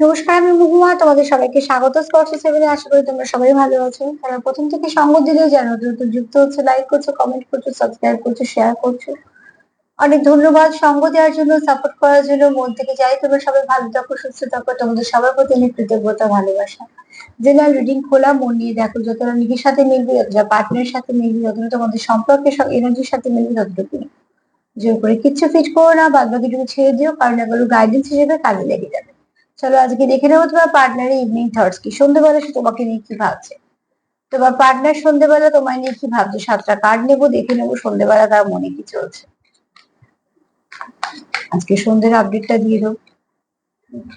নমস্কার, আমি মহুয়া। তোমাদের সবাইকে স্বাগত। স্পর্শ সেভেনে আশা করি তোমরা সবাই ভালো আছো। তারা প্রথম থেকে সঙ্গ দিলেও জানো নতুন যুক্ত হচ্ছে লাইক করছ কমেন্ট করছ সাবস্ক্রাইব করছ শেয়ার করছ। অনেক ধন্যবাদ সঙ্গ দেওয়ার জন্য সাপোর্ট করার জন্য। মন থেকে যাই তোমরা সবাই ভালো থাকো, সুস্থ থাকো। তোমাদের সবার প্রতি অনেক কৃতজ্ঞতা, ভালোবাসা। জেনারেল রিডিং খোলা, মন নিয়ে দেখো, যতটা নিজের সাথে মিলবে, যতটা পার্টনারের সাথে মিলবে, যতটা তোমাদের সম্পর্কের এনার্জির সাথে মিলবে ততটুকু জোর করে কিচ্ছু ফিট করো না বাদ বাকিটুকু ছেড়ে দিও, কারণ এগুলো গাইডেন্স হিসেবে কাজে লেগে যাবে চলো আজকে দেখে নেব তোমার পার্টনারের ইভিনিং থটস কি? সন্ধ্যেবেলা সে তোমাকে নিয়ে কি ভাবছে? তোমার পার্টনার সন্ধ্যেবেলা তোমায় নিয়ে কি ভাবছে? সাতটা কার্ড নেব, দেখে নেব সন্ধ্যেবেলা তার মনে কি চলছে। আজকে সন্ধ্যের আপডেটটা দিয়ে দেবো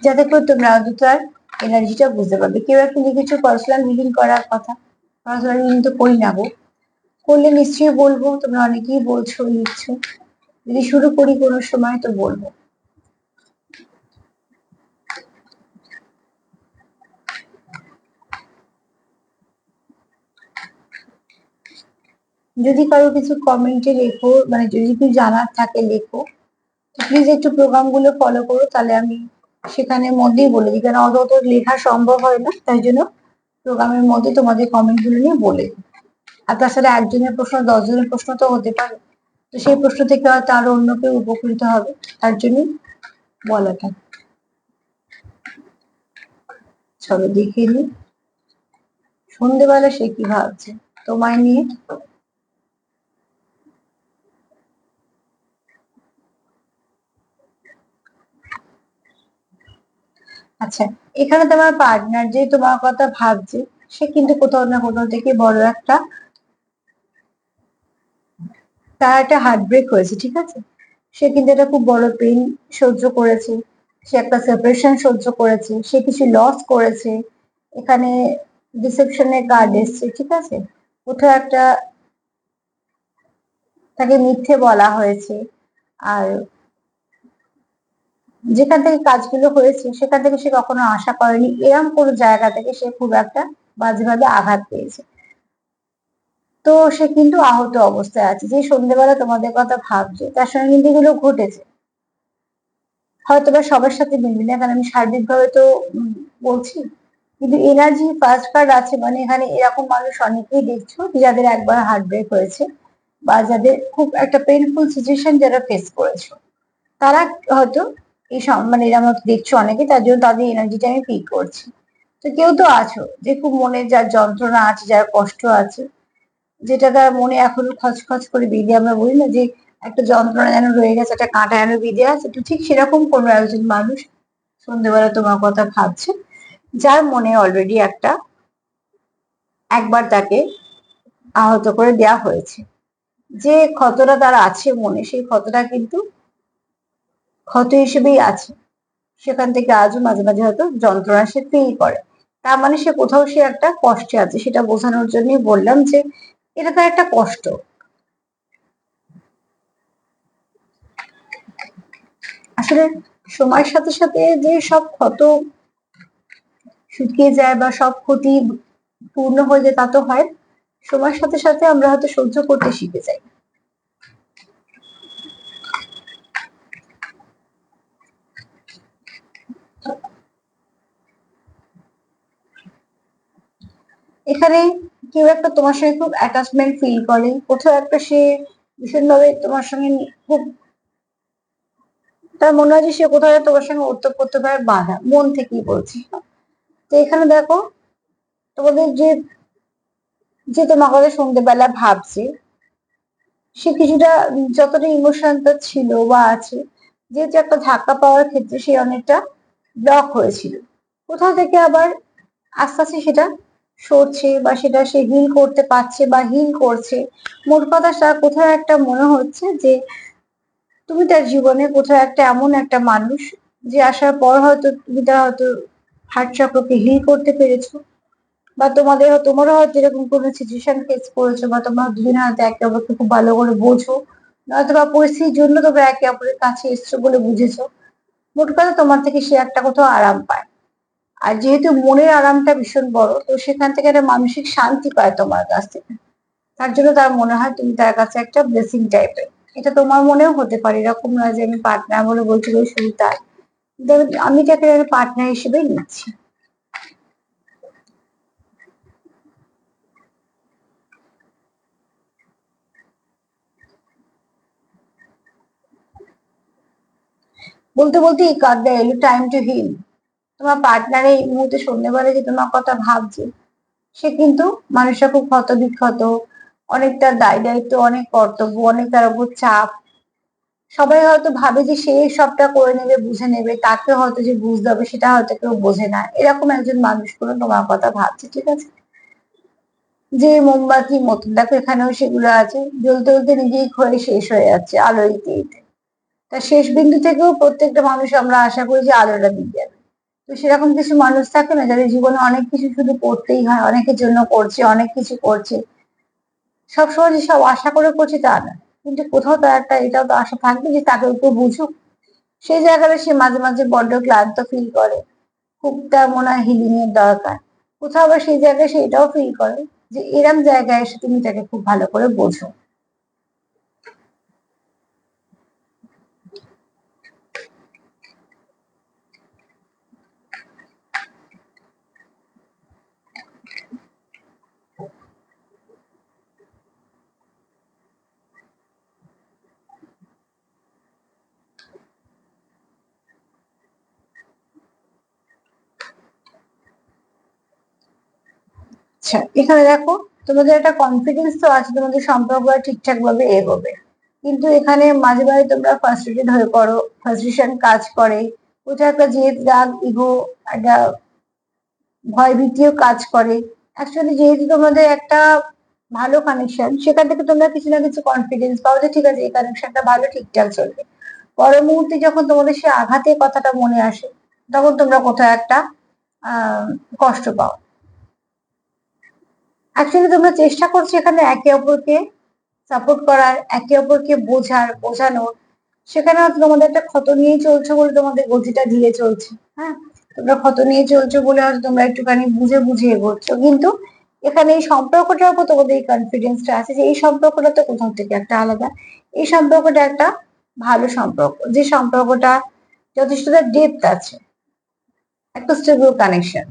যাতে করে তোমরা তার এনার্জিটা বুঝতে পারবে। কেউ একটা লিখেছো পার্সোনাল রিডিং করার কথা। পার্সোনাল রিডিং তো করি না গো। করলে নিশ্চয়ই বলব, তোমরা অনেকেই বলছো, লিখছো। যদি শুরু করি কোনো সময় তো বলব। যদি কারও কিছু কমেন্টে লেখো মানে যদি কিছু জানার থাকে লেখো প্লিজ একটু প্রোগ্রামগুলো ফলো করো, তাহলে আমি সেখানের মধ্যেই বলে দিই। কারণ অত লেখা সম্ভব হয় না, তাই জন্য প্রোগ্রামের মধ্যে তোমাদের কমেন্টগুলো নিয়ে বলে দিই। আর তাছাড়া একজনের প্রশ্ন, দশজনের প্রশ্ন তো হতে পারে। তো সেই প্রশ্ন থেকে হয়তো আরও অন্য কেউ উপকৃত হবে, তার জন্য বলাটা চলো দেখে নি সন্ধেবেলা সে কি ভাবছে? তোমায় নিয়ে আচ্ছা এখানে তোমার পার্টনার যে তোমার কথা ভাবছে, সে কিন্তু কোথাও না কোথাও থেকে বড় একটা তার একটা হার্ট ব্রেক হয়েছে, ঠিক আছে? সে কিন্তু একটা খুব বড় পেন সহ্য করেছে, সে একটা সেপারেশন সহ্য করেছে, সে কিছু লস করেছে, এখানে ডিসেপশনের কার্ড এসছে, ঠিক আছে? কোথাও একটা তাকে মিথ্যে বলা হয়েছে, আর যেখান থেকে কাজগুলো হয়েছে, সেখান থেকে সে কখনো আশা করেনি। এরম কোনো জায়গা থেকে সে খুব একটা বাজেভাবে আঘাত পেয়েছে। তো সে কিন্তু আহত অবস্থায় আছে। যে সন্ধ্যেবেলা তোমাদের কথা ভাবছে, তার সঙ্গে কিন্তু এগুলো ঘটেছে। হয়তো বা সবার সাথে মিলবে না, কারণ আমি সার্বিকভাবে তো বলছি। কিন্তু এনার্জি ফার্স্ট কার্ড আছে মানে এখানে এরকম মানুষ অনেকেই দেখছ যাদের একবার হার্ট ব্রেক হয়েছে বা যাদের খুব একটা পেনফুল সিচুয়েশন যারা ফেস করেছ, তারা হয়তো এই মানে এরকম দেখছ অনেকে, তার জন্য তাদের এনার্জিটা আমি ফিল করছি। তো কেউ তো আছো, যে খুব মনে যার যন্ত্রণা আছে, যার কষ্ট আছে, যেটা তার মনে এখনও খচখচ করে বেঁধে আমরা বলি না যে একটা যন্ত্রণা যেন রয়ে গেছে, একটা কাঁটা যেন বেঁধে আছে, তো ঠিক সেরকম কোনো একজন মানুষ সন্ধ্যেবেলা তোমার কথা ভাবছে, যার মনে অলরেডি একটা একবার তাকে আহত করে দেয়া হয়েছে। যে ক্ষতটা তার আছে মনে, সেই ক্ষতটা কিন্তু ক্ষত হিসেবেই আছে। সেখান থেকে আজও মাঝে মাঝে হয়তো যন্ত্রণা সে ফিল করে তার মানে সে কোথাও সে একটা কষ্টে আছে, সেটা বোঝানোর জন্যই বললাম যে এটা তার একটা কষ্ট। আসলে সময়ের সাথে সাথে যে সব ক্ষত শুকিয়ে যায় বা সব ক্ষতি পূর্ণ হয়ে যায় তা তো হয়। সময়ের সাথে সাথে আমরা হয়তো সহ্য করতে শিখে যাই। এখানে কেউ একটা তোমার সঙ্গে খুব অ্যাটাচমেন্ট ফিল করে, কোথাও একটা সে ভীষণভাবে তোমার সঙ্গে খুব, তার মনে হয় যে সে কোথাও তোমার সঙ্গে উত্তর করতে পারে বাধা, মন থেকেই বলছি। তো এখানে দেখো, তোমাদের যে যে তোমার কথা সন্ধ্যেবেলা ভাবছে, সে কিছুটা যতটা ইমোশন তার ছিল বা আছে, যেহেতু একটা ধাক্কা পাওয়ার ক্ষেত্রে সে অনেকটা ব্লক হয়েছিল। কোথাও থেকে আবার আস্তে আস্তে সেটা সরছে বা সেটা সে হিল করতে পারছে বা হিল করছে। মোট কথা তার কোথাও একটা মনে হচ্ছে যে, তুমি তার জীবনে কোথাও একটা এমন একটা মানুষ যে আসার পর হয়তো তুমি তার হয়তো হার্ট চক্রকে হিল করতে পেরেছ বা তোমাদের তোমারও হয়তো এরকম কোনো সিচুয়েশন ফেস করেছ বা তোমার দুজনে হয়তো একে অপরকে খুব ভালো করে বোঝো নয়তো বা পরিস্থিতির জন্য তোমরা একে অপরের কাছে এসছো বলে বুঝেছ। মোট কথা তোমার থেকে সে একটা কোথাও আরাম পায়। আর যেহেতু মনের আরামটা ভীষণ বড়, তো সেখান থেকে একটা মানসিক শান্তি পায় তোমার কাছ থেকে। তার জন্য তার মনে হয় তুমি তার কাছে একটা ব্লেসিং টাইপের এটা তোমার মনেও হতে পারে, এরকম নয় যে আমি পার্টনার বলে বলছি ওই শুধু তার আমি তাকে পার্টনার হিসেবে নিচ্ছি। বলতে বলতে এই কার্ডটা এলো টাইম টু হিল তোমার পার্টনার এই মুহূর্তে সন্ধ্যেবেলা যে তোমার কথা ভাবছে। সে কিন্তু মানুষরা খুব ক্ষত বিক্ষত অনেক তার দায় দায়িত্ব, অনেক কর্তব্য, অনেক তার উপর চাপ। সবাই হয়তো ভাবে যে সে সবটা করে নেবে, বুঝে নেবে, তাকে হয়তো যে বুঝতে হবে সেটা হয়তো কেউ বোঝে না। এরকম একজন মানুষ কোনো তোমার কথা ভাবছে, ঠিক আছে? যে মোমবাতি মতন দেখো এখানেও সেগুলো আছে। জ্বলতে জ্বলতে নিজেই ক্ষয়ে শেষ হয়ে যাচ্ছে আলো দিতে তা শেষ বিন্দু থেকেও প্রত্যেকটা মানুষ আমরা আশা করি যে আলোটা দিয়ে যাবে তো সেরকম কিছু মানুষ থাকে না, যাদের জীবনে অনেক কিছু শুধু করতেই হয়, অনেকের জন্য করছে, অনেক কিছু করছে। সবসময় যে সব আশা করে করছে তা না। কিন্তু কোথাও তার একটা এটাও তো আশা থাকবে যে তাকে একটু বুঝুক। সেই জায়গায় সে মাঝে মাঝে বড্ড ক্লান্ত ফিল করে। খুব তার মনে হয় হিলিং এর দরকার। কোথাও আবার সেই জায়গায় সে এটাও ফিল করে যে এরম জায়গায় এসে তুমি তাকে খুব ভালো করে বোঝো। আচ্ছা এখানে দেখো, তোমাদের একটা কনফিডেন্স তো আছে, তোমাদের সম্পর্কটা ঠিকঠাক ভাবে এগোবে। কিন্তু এখানে মাঝে মাঝে তোমরা ফার্স্ট্রেটেড হয়ে পড়ো ফার্স্ট্রেশন কাজ করে কোথাও একটা জেদ, রাগ ইগো একটা ভয় ভীতিও কাজ করে। অ্যাকচুয়ালি যেহেতু তোমাদের একটা ভালো কানেকশন সেখান থেকে তোমরা কিছু না কিছু কনফিডেন্স পাও যে ঠিক আছে, এই কানেকশনটা ভালো, ঠিকঠাক চলবে। পর মুহূর্তে যখন তোমাদের সে আঘাতের কথাটা মনে আসে, তখন তোমরা কোথাও একটা কষ্ট পাও। অ্যাকচুয়ালি তোমরা চেষ্টা করছ এখানে একে অপরকে সাপোর্ট করার, একে অপরকে বোঝার, বোঝানোর। সেখানে হয়তো তোমাদের একটা ক্ষত নিয়ে চলছে বলে তোমাদের গতিটা ধীরে চলছে হ্যাঁ? তোমরা ক্ষত নিয়ে চলছো বলে হয়তো তোমরা একটুখানি বুঝে বুঝে এগোচ্ছ কিন্তু এখানে এই সম্পর্কটার উপর তোমাদের এই কনফিডেন্সটা আছে যে এই সম্পর্কটা তো কোথাও থেকে একটা আলাদা। এই সম্পর্কটা একটা ভালো সম্পর্ক। যে সম্পর্কটা যথেষ্ট ডেপথ আছে। একটা স্টেবল কানেকশন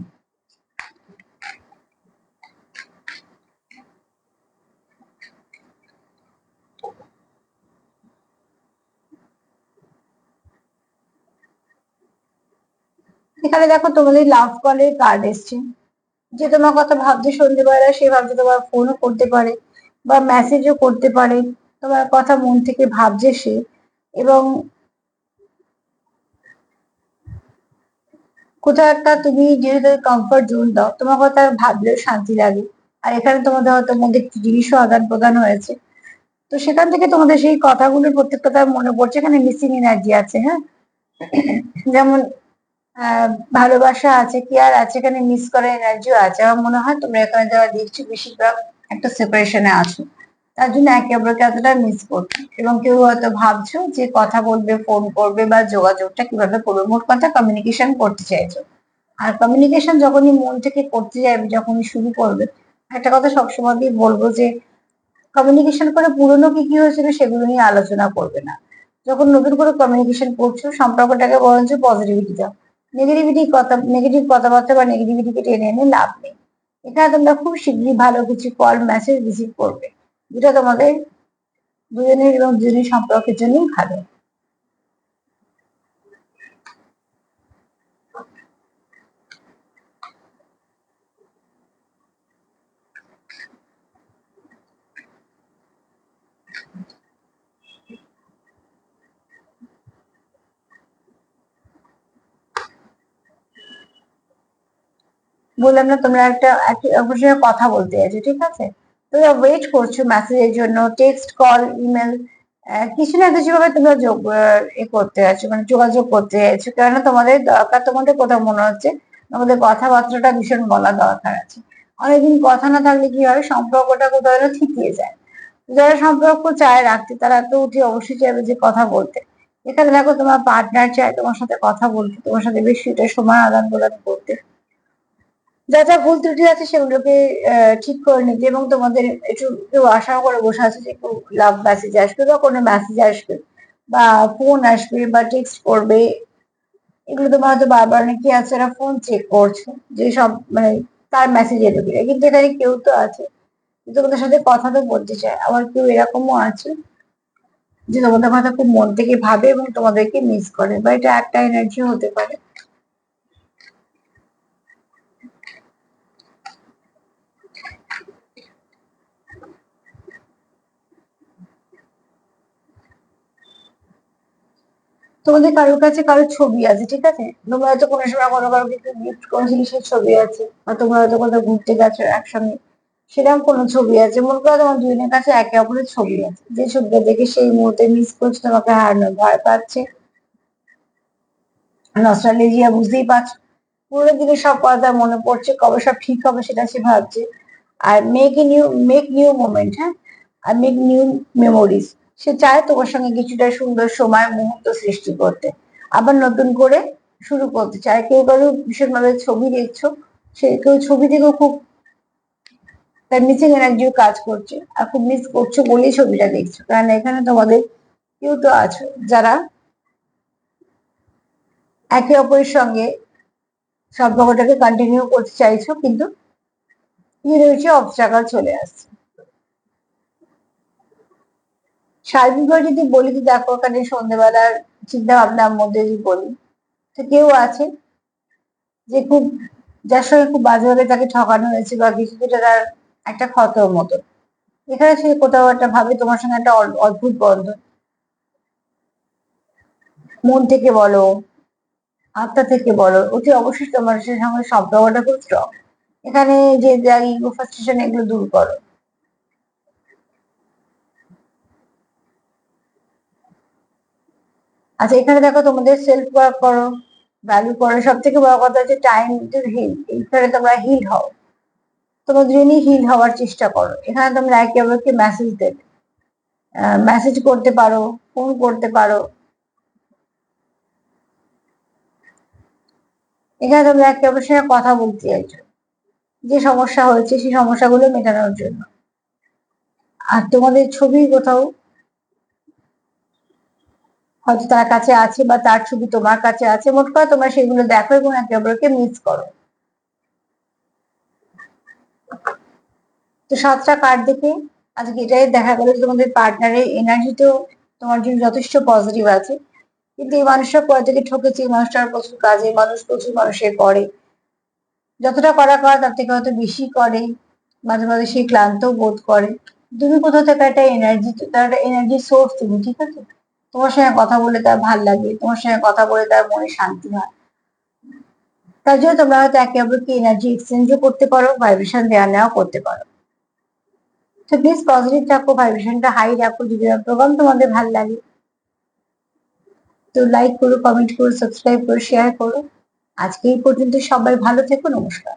এখানে দেখো তোমাদের লাভ কলের কার্ড এসছে। যে তোমার কথা ভাবছে সন্ধ্যেবেলা সে ভাবছে তোমার ফোনও করতে পারে বা মেসেজও করতে পারে। তোমার কথা মন থেকে ভাবছে সে এবং কোথাও একটা তুমি যেহেতু কমফর্ট জোন দাও, তোমার কথা ভাবলেও শান্তি লাগে। আর এখানে তোমাদের হয়তো মধ্যে একটি জিনিসও আদান প্রদান হয়েছে। তো সেখান থেকে তোমাদের সেই কথাগুলোর প্রত্যেকটা মনে পড়ছে। এখানে মিসিং এনার্জি আছে হ্যাঁ? যেমন ভালোবাসা আছে কেয়ার আছে? এখানে মিস করার এনার্জিও আছে। আমার মনে হয় তোমরা এখানে যারা দেখছ বেশিরভাগ একটা সেপারেশনে আছো। তার জন্য একে অপরকে এতটা মিস করছ এবং কেউ হয়তো ভাবছ যে কথা বলবে ফোন করবে বা যোগাযোগটা কীভাবে করবে। মোট কথা কমিউনিকেশন করতে চাইছো। আর কমিউনিকেশন যখনই মন থেকে করতে যাবে যখনই শুরু করবে, একটা কথা সবসময় বলব যে কমিউনিকেশন করে পুরনো কি কি হয়েছিল সেগুলো নিয়ে আলোচনা করবে না। যখন নতুন করে কমিউনিকেশন করছ, সম্পর্কটাকে বরঞ্চ পজিটিভিটি দাও। নেগেটিভিটি কথা নেগেটিভ কথাবার্তা বা নেগেটিভিটিকে টেনে এনে লাভ নেই। এখানে তোমরা খুব শীঘ্রই ভালো কিছু কল মেসেজ রিসিভ করবে। যেটা তোমাদের দুজনের এবং দুজনের সম্পর্কের জন্যই ভালো। বললাম না, তোমরা একটা অপরের সঙ্গে কথা বলতে চাইছো, ঠিক আছে? তোমরা ওয়েট করছ মেসেজের জন্য টেক্সট কল ইমেল কিছু না, কিছু ভাবে তোমরা যোগ এ করতে আছো মানে যোগাযোগ করতে চাইছো, কেননা তোমাদের দরকার তোমাদের কোথাও মনে হচ্ছে, তোমাদের কথাবার্তাটা ভীষণ বলা দরকার আছে। অনেকদিন কথা না থাকলে কি হয়, সম্পর্কটা কোথাও যেন থিতিয়ে যায়। যারা সম্পর্ক চায় রাখতে, তারা তো উঠে অবশ্যই চাইবে যে কথা বলতে। এখানে দেখো তোমার পার্টনার চায় তোমার সাথে কথা বলতে, তোমার সাথে বেশি সময় আদান প্রদান করতে। যা যা ভুল ত্রুটি আছে সেগুলোকে ঠিক করে নিতে এবং তোমাদের একটু কেউ আশা করে বসে আছে যে একটু লাভ মেসেজ আসবে বা কোনো মেসেজ আসবে বা ফোন আসবে বা টেক্সট করবে। এগুলো তোমার হয়তো বারবার নাকি আছে এরা ফোন চেক করছে, যে সব মানে তার মেসেজ এলো কিনা কিন্তু এখানে কেউ তো আছে তোমাদের সাথে কথা তো বলতে চায়। আবার কেউ এরকমও আছে যে তোমাদের কথা খুব মন থেকে ভাবে এবং তোমাদেরকে মিস করে বা এটা একটা এনার্জি হতে পারে। তোমাদের কারোর কাছে কারোর ছবি আছে, ঠিক আছে? তোমরা হয়তো কোনো সময় কোনো কারও কিছু গিফট করেছিলে সেই ছবি আছে, বা তোমরা হয়তো কোথাও ঘুরতে গেছো একসঙ্গে, সেরকম কোনো ছবি আছে। মনে করো তোমার দুজনের কাছে একে অপরের ছবি আছে, যে ছবিটা দেখে সেই মুহূর্তে মিস করছে, তোমাকে হারানোর ভয় পাচ্ছে। নস্টালজিয়া বুঝতেই পারছ? পুরো দিকে সব কথা মনে পড়ছে, কবে সব ঠিক হবে সেটা সে ভাবছে। আর make new make new moment হ্যাঁ? আর মেক নিউ মেমোরিজ সে চায় তোমার সঙ্গে কিছুটা সুন্দর সময় মুহূর্ত সৃষ্টি করতে। আবার নতুন করে শুরু করতে চায়। কেউ কারও ভীষণভাবে ছবি দেখছ, সে কেউ ছবি থেকেও খুব তার মিসিং এনার্জিও কাজ করছে আর খুব মিস করছ বলেই ছবিটা দেখছ। কারণ এখানে তোমাদের কেউ তো আছো, যারা একে অপরের সঙ্গে সম্পর্কটাকে কন্টিনিউ করতে চাইছো, কিন্তু কি রয়েছে অবস্ট্রাগল চলে আসছে। সার্বিকভাবে যদি বলি যে দেখো ওখানে সন্ধ্যেবেলার চিন্তা ভাবনার মধ্যে যদি বলি, তো কেউ আছে যে খুব, যার সঙ্গে খুব বাজেভাবে তাকে ঠকানো হয়েছে বা কিছু যেটা তার একটা ক্ষতর মতো। এখানে সে কোথাও একটা ভাবে তোমার সঙ্গে একটা অদ্ভুত বন্ধন। মন থেকে বলো, আত্মা থেকে বলো, অতি অবশ্যই তোমার সঙ্গে সম্পর্কটা খুব স্ট্রং এখানে যে যাই ফার্স্টেশন এগুলো দূর করো। আচ্ছা এখানে দেখো তোমাদের সেলফ ওয়ার্ক করো ভ্যালু করো সব থেকে বড় কথা হচ্ছে টাইম টু হিল এখানে তোমরা হিল হও। তোমরা দুজনই হিল হওয়ার চেষ্টা করো। এখানে তোমরা একে অপরকে মেসেজ দেবে। মেসেজ করতে পারো ফোন করতে পারো। এখানে তোমরা একে অপরের সঙ্গে কথা বলতে চাইছো। যে সমস্যা হয়েছে, সেই সমস্যাগুলো মেটানোর জন্য। আর তোমাদের ছবি কোথাও হয়তো তার কাছে আছে বা তার ছবি তোমার কাছে আছে, মোট কথা তোমরা সেগুলো দেখো এবং একে অপরকে মিস করো। তো সাতটা কার্ড দেখে আজকে এটাই দেখা গেল তোমাদের পার্টনারের এনার্জিতেও তোমার জন্য যথেষ্ট পজিটিভ আছে। কিন্তু এই মানুষটা পরে থেকে ঠকেছে এই মানুষটার প্রচুর কাজে, মানুষ প্রচুর মানুষের করে। যতটা করা করা তার থেকে হয়তো বেশি করে, মাঝে মাঝে সে ক্লান্ত বোধ করে। তুমি কোথাও থেকে একটা এনার্জি তার একটা এনার্জি সোর্স তুমি, ঠিক আছে? তোমার সঙ্গে কথা বলে তার ভালো লাগে, তোমার সঙ্গে কথা বলে তার মনে শান্তি হয়। তার জন্য তোমরা হয়তো একে অপরকে এনার্জি এক্সচেঞ্জও করতে পারো ভাইব্রেশন দেওয়া নেওয়া করতে পারো। তো প্লিজ পজিটিভ থাকো ভাইব্রেশনটা হাই রাখো, যদি প্রোগ্রাম তোমাদের ভালো লাগে। তো লাইক করো কমেন্ট করো সাবস্ক্রাইব করো শেয়ার করো। আজকে এই পর্যন্ত সবাই ভালো থেকো, নমস্কার।